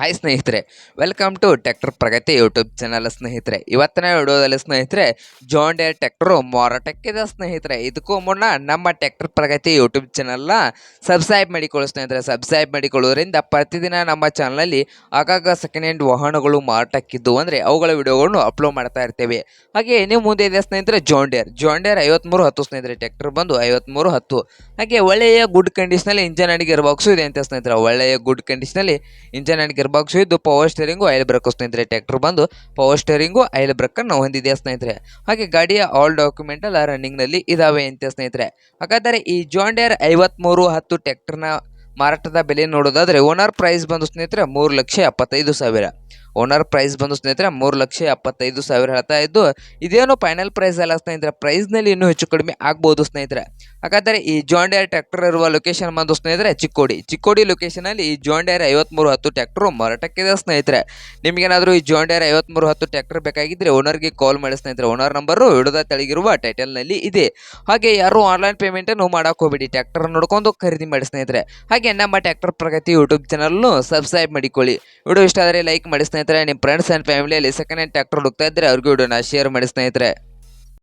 Hi ಸ್ನೇಹಿತರೆ. Welcome to tractor Pragati YouTube channel ಸ್ನೇಹಿತರೆ. ಇವತ್ತಿನ ವಿಡಿಯೋದಲ್ಲಿ ಸ್ನೇಹಿತರೆ ಜಾನ್ ಡೇರ್ ಮಾರಾಟಕ್ಕೆ ಮಾರಾಟಕ್ಕಿದೆ ಸ್ನೇಹಿತರೆ. ಇದಕ್ಕೂ ಮುನ್ನ ನಮ್ಮ ಟ್ಯಾಕ್ಟರ್ ಪ್ರಗತಿ ಯೂಟ್ಯೂಬ್ ಚಾನಲ್ನ ಸಬ್ಸ್ಕ್ರೈಬ್ ಮಾಡಿಕೊಳ್ಳಿ ಸ್ನೇಹಿತರೆ. ಸಬ್ಸ್ಕ್ರೈಬ್ ಮಾಡಿಕೊಳ್ಳೋದ್ರಿಂದ ಪ್ರತಿದಿನ ನಮ್ಮ ಚಾನಲಲ್ಲಿ ಆಗಾಗ ಸೆಕೆಂಡ್ ಹ್ಯಾಂಡ್ ವಾಹನಗಳು ಮಾರಾಟಕ್ಕಿದ್ದು ಅಂದರೆ ಅವುಗಳ ವಿಡಿಯೋಗಳನ್ನು ಅಪ್ಲೋಡ್ ಮಾಡ್ತಾ ಇರ್ತೇವೆ. ಹಾಗೆ ನೀವು ಮುಂದೆ ಇದೆ ಸ್ನೇಹಿತರೆ ಜಾನ್ ಡೇರ್ ಜಾನ್ ಡೇರ್ ಹತ್ತು ಸ್ನೇಹಿತರೆ. ಟ್ಯಾಕ್ಟರ್ ಬಂದು ಐವತ್ಮೂರು ಹತ್ತು. ಹಾಗೆ ಒಳ್ಳೆಯ ಗುಡ್ ಕಂಡೀಷನಲ್ಲಿ ಇಂಜನ್ ಅಡಿಗೆ ಬಾಕ್ಸು ಇದೆ ಅಂತ ಸ್ನೇಹಿತರೆ. ಒಳ್ಳೆಯ ಗುಡ್ ಕಂಡೀಷನಲ್ಲಿ ಇಂಜನ್ ಅಂಡ್ ಗೇರ್ ಬಾಕ್ಸು ಇದ್ದು ಪವರ್ ಸ್ಟೇರಿಂಗು ಆಯಿಲ್ ಬ್ರೇಕು ಸ್ನೇಹಿತರೆ ಟ್ರ್ಯಾಕ್ಟರ್ ಬಂದು ಪವರ್ ಸ್ಟೇರಿಂಗು ಆಯಿಲ್ ಬ್ರೇಕನ್ನು ಹೊಂದಿದೆ ಸ್ನೇಹಿತರೆ? ಹಾಗೆ ಗಾಡಿಯ ಆಲ್ ಡಾಕ್ಯುಮೆಂಟ್ ಎಲ್ಲ ರನ್ನಿಂಗ್ನಲ್ಲಿ ಇದಾವೆ ಅಂತ ಸ್ನೇಹಿತರೆ? ಹಾಗಾದರೆ ಈ ಜಾಂಡಿಯರ್ ಐವತ್ಮೂರು ಹತ್ತು ಟ್ರ್ಯಾಕ್ಟರ್ನ ಮಾರಾಟದ ಬೆಲೆ ನೋಡೋದಾದ್ರೆ ಓನರ್ ಪ್ರೈಸ್ ಬಂದು ಸ್ನೇಹಿತರೆ ಮೂರು ಲಕ್ಷ ಎಪ್ಪತ್ತೈದು ಸಾವಿರ. ಓನರ್ ಪ್ರೈಸ್ ಬಂದು ಸ್ನೇಹಿತರೆ ಮೂರು ಲಕ್ಷ ಎಪ್ಪತ್ತೈದು ಸಾವಿರ ಹೇಳ್ತಾ ಇದ್ದು, ಇದೇನು ಫೈನಲ್ ಪ್ರೈಸ್ ಅಲ್ಲ ಸ್ನೇಹಿತರೆ ಪ್ರೈಸ್ನಲ್ಲಿ ಇನ್ನೂ ಹೆಚ್ಚು ಕಡಿಮೆ ಆಗ್ಬೋದು ಸ್ನೇಹಿತರೆ. ಹಾಗಾದರೆ ಈ ಜಾಂಡಿಯರ್ ಟ್ರ್ಯಾಕ್ಟರ್ ಇರುವ ಲೊಕೇಶನ್ ಬಂದು ಸ್ನೇಹಿತರೆ ಚಿಕ್ಕೋಡಿ. ಚಿಕ್ಕೋಡಿ ಲೊಕೇಶನಲ್ಲಿ ಈ ಜಾಂಡಿಯರ್ ಐವತ್ಮೂರು ಹತ್ತು ಟ್ರ್ಯಾಕ್ಟರ್ ಮಾರಾಟಕ್ಕಿದೆ ಸ್ನೇಹಿತರೆ. ನಿಮಗೇನಾದರೂ ಈ ಜಾಂಡಿಯರ್ ಐವತ್ಮೂರು ಹತ್ತು ಟ್ರ್ಯಾಕ್ಟರ್ ಬೇಕಾಗಿದ್ದರೆ ಓನರ್ಗೆ ಕಾಲ್ ಮಾಡಿ ಸ್ನೇಹಿತರೆ. ಓನರ್ ನಂಬರು ವಿಡೋದ ತೆಳಗಿರುವ ಟೈಟಲ್ನಲ್ಲಿ ಇದೆ. ಹಾಗೆ ಯಾರು ಆನ್ಲೈನ್ ಪೇಮೆಂಟನ್ನು ಮಾಡೋಕೆ ಹೋಗಬೇಡಿ. ಟ್ರ್ಯಾಕ್ಟರ್ ನೋಡ್ಕೊಂಡು ಖರೀದಿ ಮಾಡಿ ಸ್ನೇಹಿತರೆ. ಹಾಗೆ ನಮ್ಮ ಟ್ಯಾಕ್ಟರ್ ಪ್ರಗತಿ ಯೂಟ್ಯೂಬ್ ಚಾನಲ್ನು ಸಬ್ಸ್ಕ್ರೈಬ್ ಮಾಡಿಕೊಳ್ಳಿ. ವಿಡಿಯೋ ಇಷ್ಟ ಆದರೆ ಲೈಕ್ ಮಾಡಿ ಸ್ನೇಹಿತರೆ. ನಿಮ್ಮ ಫ್ರೆಂಡ್ಸ್ ಆ್ಯಂಡ್ ಫ್ಯಾಮಿಲಿಯಲ್ಲಿ ಸೆಕೆಂಡ್ ಹ್ಯಾಂಡ್ ಟ್ರ್ಯಾಕ್ಟರ್ ಹುಡುಕ್ತಾ ಇದ್ದರೆ ಅವ್ರಿಗೂ ವಿಡಿಯೋನ ಶೇರ್ ಮಾಡಿ ಸ್ನೇಹಿತರೆ.